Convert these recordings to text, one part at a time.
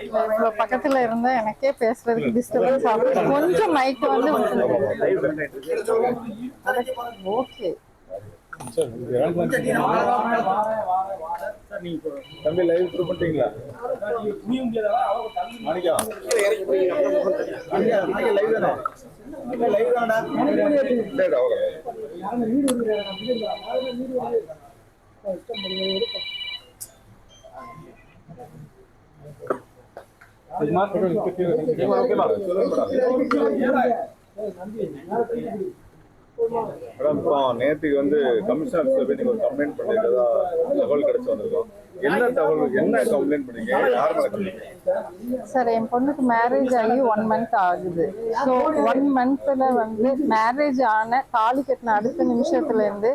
இவ்வளவு பக்கத்துல இருந்தா எனக்கே பேசுறதுக்கு டிஸ்டர்பன்ஸ் ஆகும் கொஞ்சம் மைக் வந்து ஓகே தம்பி லைவ் த்ரூ பண்ணிட்டீங்களா மாணிக்கா. லைவ் தானே? லைவ் தானடா இல்லடா ஓகே மேடம் இப்போ நேற்றுக்கு வந்து கமிஷன் ஆஃபீஸில் போய் நீங்கள் ஒரு கம்ப்ளைண்ட் பண்ணிருக்கதா தகவல் கிடைச்சு வந்திருக்கோம். என்ன தகவல் என்ன கம்ப்ளைண்ட் பண்ணீங்க? யார் மேலே சார் என் பொண்ணுக்கு மேரேஜ் ஆகி ஒன் மந்த் ஆகுது. ஸோ ஒன் மந்த்தில் வந்து மேரேஜ் ஆன தாலி கட்டின அடுத்த நிமிஷத்துலேருந்து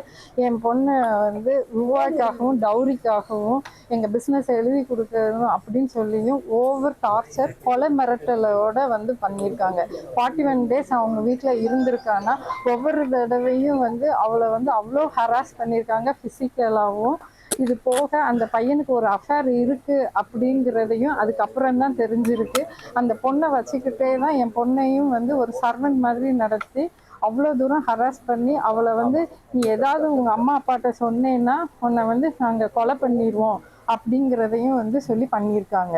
என் பொண்ணு வந்து ரூபாய்க்காகவும் டவுரிக்காகவும் எங்கள் பிஸ்னஸ் எழுதி கொடுக்கணும் அப்படின்னு சொல்லியும் ஓவர் டார்ச்சர் கொலை மிரட்டலோட வந்து பண்ணியிருக்காங்க. ஃபார்ட்டி ஒன் டேஸ் அவங்க வீட்டில் இருந்திருக்கான்னா ஒவ்வொரு தடவையும் வந்து அவளை வந்து அவ்வளோ ஹராஸ் பண்ணியிருக்காங்க ஃபிசிக்கலாகவும் இது போக அந்த பையனுக்கு ஒரு அஃபேர் இருக்கு அப்படிங்கிறதையும் அதுக்கப்புறம் தான் தெரிஞ்சிருக்கு. அந்த பொண்ணை வச்சுக்கிட்டே தான் என் பொண்ணையும் வந்து ஒரு சர்வன் மாதிரி நடத்தி அவ்வளோ தூரம் ஹராஸ் பண்ணி அவளை வந்து நீ ஏதாவது உங்கள் அம்மா அப்பாட்ட சொன்னேன்னா உன்னை வந்து நாங்கள் கொலை பண்ணிடுவோம் அப்படிங்கிறதையும் வந்து சொல்லி பண்ணியிருக்காங்க.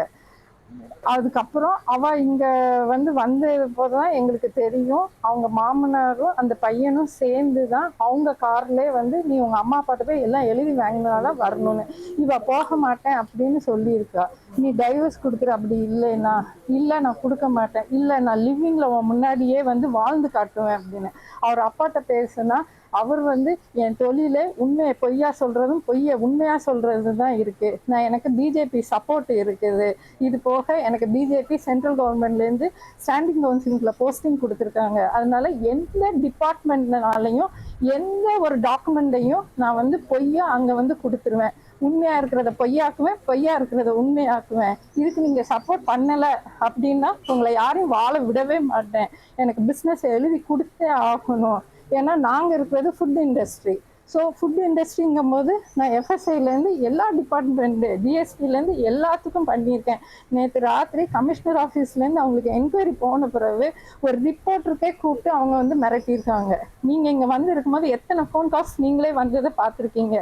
அதுக்கப்புறம் அவ இங்க வந்து வந்த போதுதான் எங்களுக்கு தெரியும். அவங்க மாமனாரும் அந்த பையனும் சேர்ந்து தான் அவங்க கார்லயே வந்து நீ உங்க அம்மா அப்பாட்ட போய் எல்லாம் எழுதி வாங்கினாலும் வரணும்னு. இவ போக மாட்டேன் அப்படின்னு சொல்லியிருக்கா. நீ டைவர்ஸ் கொடுக்குற அப்படி இல்லைன்னா இல்லை நான் கொடுக்க மாட்டேன். இல்லை நான் லிவிங்ல உன் முன்னாடியே வந்து வாழ்ந்து காட்டுவேன் அப்படின்னு. அவர் அப்பாட்ட பேசுனா அவர் வந்து என் தொழிலே உண்மையை பொய்யா சொல்றதும் பொய்யை உண்மையா சொல்றது தான் இருக்கு. நான் எனக்கு பிஜேபி சப்போர்ட் இருக்குது. இது போக எனக்கு பிஜேபி சென்ட்ரல் கவர்மெண்ட்லேருந்து ஸ்டாண்டிங் கவுன்சிலிங்ல போஸ்டிங் கொடுத்துருக்காங்க. அதனால எந்த டிபார்ட்மெண்ட்னாலையும் எந்த ஒரு டாக்குமெண்ட்டையும் நான் வந்து பொய்யா அங்க வந்து கொடுத்துருவேன். உண்மையா இருக்கிறத பொய்யாக்குவேன் பொய்யா இருக்கிறத உண்மையாக்குவேன். இதுக்கு நீங்க சப்போர்ட் பண்ணல அப்படின்னா உங்களை யாரையும் வாழ விடவே மாட்டேன். எனக்கு பிஸ்னஸ் எழுதி கொடுத்தே ஆகணும். ஏன்னா நாங்கள் இருக்கிறது ஃபுட் இண்டஸ்ட்ரி ஸோ ஃபுட் இண்டஸ்ட்ரிங்கும் போது நான் எஃப்எஸ்ஐலேருந்து எல்லா டிபார்ட்மெண்ட்டு டிஎஸ்பிலேருந்து எல்லாத்துக்கும் பண்ணியிருக்கேன். நேற்று ராத்திரி கமிஷனர் ஆஃபீஸ்லேருந்து அவங்களுக்கு என்கொயரி போன பிறகு ஒரு ரிப்போர்ட்டருக்கே கூப்பிட்டு அவங்க வந்து மிரட்டியிருக்காங்க. நீங்கள் இங்கே வந்து இருக்கும்போது எத்தனை ஃபோன் கால்ஸ் நீங்களே வந்ததை பார்த்துருக்கீங்க.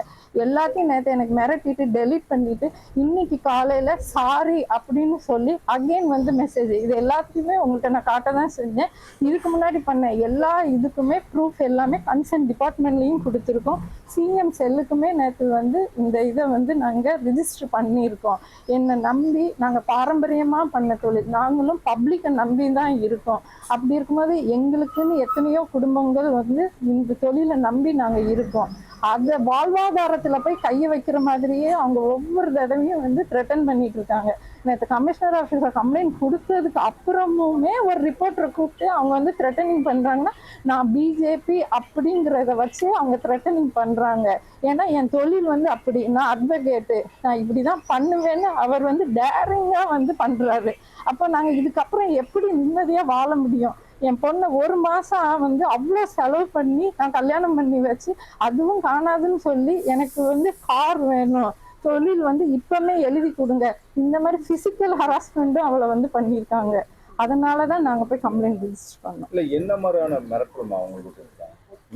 எல்லாத்தையும் நேற்று எனக்கு மிரட்டிட்டு டெலீட் பண்ணிட்டு இன்னைக்கு காலையில் சாரி அப்படின்னு சொல்லி அகைன் வந்து மெசேஜ் இது எல்லாத்தையுமே உங்கள்கிட்ட நான் காட்ட தான் செஞ்சேன். இதுக்கு முன்னாடி பண்ண எல்லா இதுக்குமே ப்ரூஃப் எல்லாமே கன்சர்ன் டிபார்ட்மெண்ட்லேயும் கொடுத்துருக்கோம். சிஎம் செல்லுக்குமே நேற்று வந்து இந்த இதை வந்து நாங்கள் ரிஜிஸ்டர் பண்ணியிருக்கோம். என்னை நம்பி நாங்கள் பாரம்பரியமாக பண்ண தொழில். நாங்களும் பப்ளிக்கை நம்பி தான் இருக்கோம். அப்படி இருக்கும்போது எங்களுக்குன்னு எத்தனையோ குடும்பங்கள் வந்து இந்த தொழிலை நம்பி நாங்கள் இருக்கோம். அந்த வாழ்வாதாரத்தில் போய் கையை வைக்கிற மாதிரியே அவங்க ஒவ்வொரு தடவையும் வந்து த்ரெட்டன் பண்ணிட்டு இருக்காங்க. நேற்று கமிஷனர் ஆஃபீஸில் கம்ப்ளைண்ட் கொடுத்ததுக்கு அப்புறமுமே ஒரு ரிப்போர்ட்டரை கூப்பிட்டு அவங்க வந்து த்ரெட்டனிங் பண்ணுறாங்கன்னா நான் பிஜேபி அப்படிங்கிறத வச்சு அவங்க த்ரெட்டனிங் பண்ணுறாங்க ஏன்னா என் தொழில் வந்து அப்படி நான் அட்வொகேட்டு நான் இப்படி தான் பண்ணுவேன்னு அவர் வந்து டேரிங்காக வந்து பண்ணுறாரு அப்போ நாங்கள் இதுக்கப்புறம் எப்படி நிம்மதியாக வாழ முடியும்? என் பொண்ணை ஒரு மாதம் வந்து அவ்வளோ செலவு பண்ணி நான் கல்யாணம் பண்ணி வச்சு அதுவும் காணாதுன்னு சொல்லி எனக்கு வந்து கார் வேணும். தொழில் வந்து இப்பவுமே எழுதி கொடுங்க. இந்த மாதிரி பிசிக்கல் ஹராஸ்மெண்ட்டும் அவளை வந்து பண்ணியிருக்காங்க. அதனாலதான் தான் நாங்கள் போய் கம்ப்ளைண்ட் ரிஜிஸ்டர் பண்ணோம் இல்ல என்ன மாதிரியான மிரட்டலுமா அவங்களுக்கு?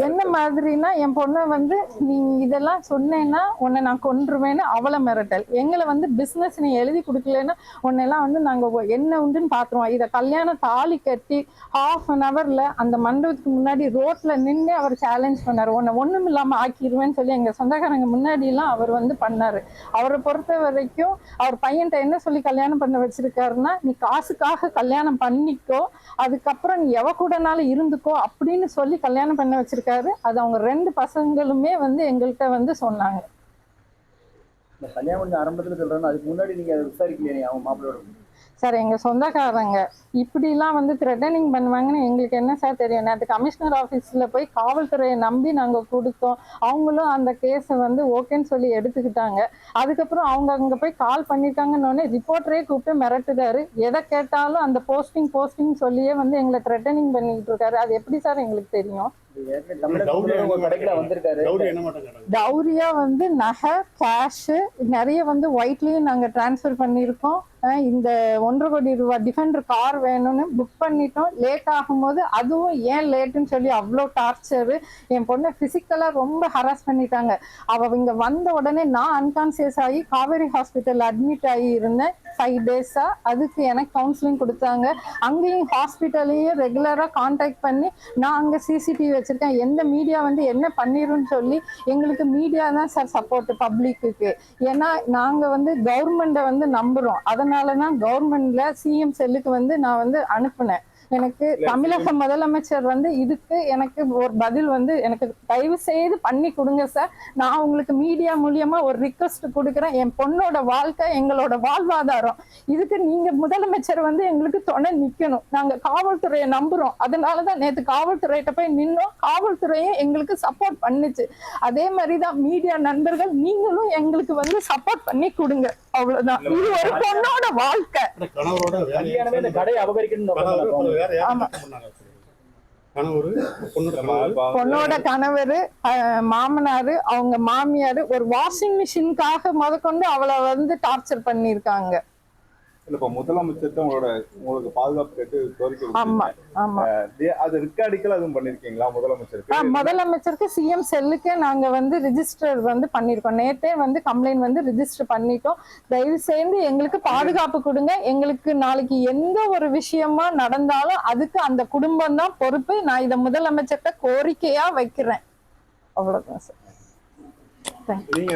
என்ன மாதிரினா என் பொண்ணை வந்து நீ இதெல்லாம் சொன்னேன்னா உன்னை நான் கொன்றுவேன்னு அவளை மிரட்டல். எங்களை வந்து பிஸ்னஸ் நீ எழுதி கொடுக்கலன்னா உன்னெல்லாம் வந்து நாங்கள் என்ன உண்டுன்னு பார்த்துருவோம் இதை கல்யாணம் தாலி கட்டி ஹாஃப் அன் ஹவரில் அந்த மண்டபத்துக்கு முன்னாடி ரோட்டில் நின்று அவர் சேலஞ்ச் பண்ணார். உன்னை ஒன்றும் இல்லாமல் ஆக்கிடுவேன்னு சொல்லி எங்கள் சொந்தக்காரங்க முன்னாடிலாம் அவர் வந்து பண்ணார். அவரை பொறுத்த வரைக்கும் அவர் பையன்கிட்ட என்ன சொல்லி கல்யாணம் பண்ண வச்சிருக்காருன்னா நீ காசுக்காக கல்யாணம் பண்ணிக்கோ அதுக்கப்புறம் நீ எவ கூடனாலும் இருந்துக்கோ அப்படின்னு சொல்லி கல்யாணம் பண்ண வச்சிருக்காரு அது அவங்க ரெண்டு பசங்களுமே வந்து எங்கள்கிட்ட வந்து சொன்னாங்க. இந்த கல்யாணம் ஆரம்பத்தில் ஆரம்பத்துல அதுக்கு முன்னாடி நீங்க அதை விசாரிக்கலையே அவங்க மாப்பிள்ளையோட சார் எங்க சொந்தக்காரங்க இப்படிலாம் வந்து த்ரெட்டனிங் பண்ணுவாங்கன்னு எங்களுக்கு என்ன சார் தெரியும்? நேற்று கமிஷனர் ஆஃபீஸில் போய் காவல்துறையை நம்பி நாங்கள் கொடுத்தோம். அவங்களும் அந்த கேஸை வந்து ஓகேன்னு சொல்லி எடுத்துக்கிட்டாங்க. அதுக்கப்புறம் அவங்க அங்கே போய் கால் பண்ணியிருக்காங்கன்னு ரிப்போர்ட்டரே கூப்பிட்டு மிரட்டுதாரு எதை கேட்டாலும் அந்த போஸ்டிங் போஸ்டிங் சொல்லியே வந்து எங்களை த்ரெட்டனிங் பண்ணிட்டு இருக்காரு. அது எப்படி சார் எங்களுக்கு தெரியும்? டவுரியா வந்து நகை கேஷு நிறைய வந்து ஒயிட்லயும் நாங்க டிரான்ஸ்ஃபர் பண்ணியிருக்கோம். இந்த ஒன்றரை கோடி ரூபாய் டிஃபெண்டர் கார் வேணும்னு புக் பண்ணிட்டோம். லேட் ஆகும்போது அதுவும் ஏன் லேட்டுன்னு சொல்லி அவ்வளோ டார்ச்சரு என் பொண்ணை ஃபிசிக்கலாக ரொம்ப ஹராஸ் பண்ணிட்டாங்க. அவள் இங்கே வந்த உடனே நான் அன்கான்சியஸ் ஆகி காவேரி ஹாஸ்பிட்டல் அட்மிட் ஆகி இருந்தேன் ஃபைவ் டேஸாக அதுக்கு எனக்கு கவுன்சிலிங் கொடுத்தாங்க. அங்கேயும் ஹாஸ்பிட்டலையும் ரெகுலராக காண்டாக்ட் பண்ணி நான் அங்கே சிசிடிவி வச்சுருக்கேன். எந்த மீடியா வந்து என்ன பண்ணிடும்னு சொல்லி எங்களுக்கு மீடியா தான் சார் சப்போர்ட்டு பப்ளிக்கு ஏன்னா நாங்கள் வந்து கவர்மெண்ட்டை வந்து நம்புகிறோம் அதை அதனால தான் கவர்மெண்ட்ல சிஎம் செல்லுக்கு வந்து நான் வந்து அனுப்புனேன். எனக்கு தமிழக முதலமைச்சர் வந்து இதுக்கு எனக்கு ஒரு பதில் வந்து எனக்கு தயவு செய்து பண்ணி கொடுங்க சார். நான் உங்களுக்கு மீடியா மூலியமா ஒரு ரிக்வஸ்ட் கொடுக்குறேன். என் பொண்ணோட வாழ்க்கை எங்களோட வாழ்வாதாரம். இதுக்கு நீங்க முதலமைச்சர் வந்து எங்களுக்கு துணை நிக்கணும். நாங்க காவல்துறையை நம்புறோம். அதனால தான் நேற்று காவல்துறையிட்ட போய் நின்னோம். காவல்துறையும் எங்களுக்கு சப்போர்ட் பண்ணுச்சு. அதே மாதிரி தான் மீடியா நண்பர்கள் நீங்களும் எங்களுக்கு வந்து சப்போர்ட் பண்ணி கொடுங்க. அவ்வளவுதான் இது ஒரு பொண்ணோட வாழ்க்கை. பொண்ணோட கணவர் மாமனாரு அவங்க மாமியாரு ஒரு வாஷிங் மிஷினுக்காக முதற்கொண்டு அவளை வந்து டார்ச்சர் பண்ணியிருக்காங்க. இல்ல இப்ப முதலமைச்சர்கிட்ட உங்களோட உங்களுக்கு பாதுகாப்பு கேட்டு கோரிக்கை ஆமா. ஆமா. அது ரிக்கார்டிக்கல் அதுவும் பண்ணிருக்கீங்களா முதலமைச்சருக்கு? முதலமைச்சருக்கு சிஎம் செல்லுக்கே நாங்க வந்து ரிஜிஸ்டர் வந்து பண்ணிருக்கோம். நேத்தே வந்து கம்ப்ளைண்ட் வந்து ரிஜிஸ்டர் பண்ணிட்டோம். தயவு செய்து எங்களுக்கு பாதுகாப்பு கொடுங்க. எங்களுக்கு நாளைக்கு எந்த ஒரு விஷயமா நடந்தாலும் அதுக்கு அந்த குடும்பம் தான் பொறுப்பு. நான் இதை முதலமைச்சர்கிட்ட கோரிக்கையா வைக்கிறேன். அவ்வளவுதான் சார். நீங்க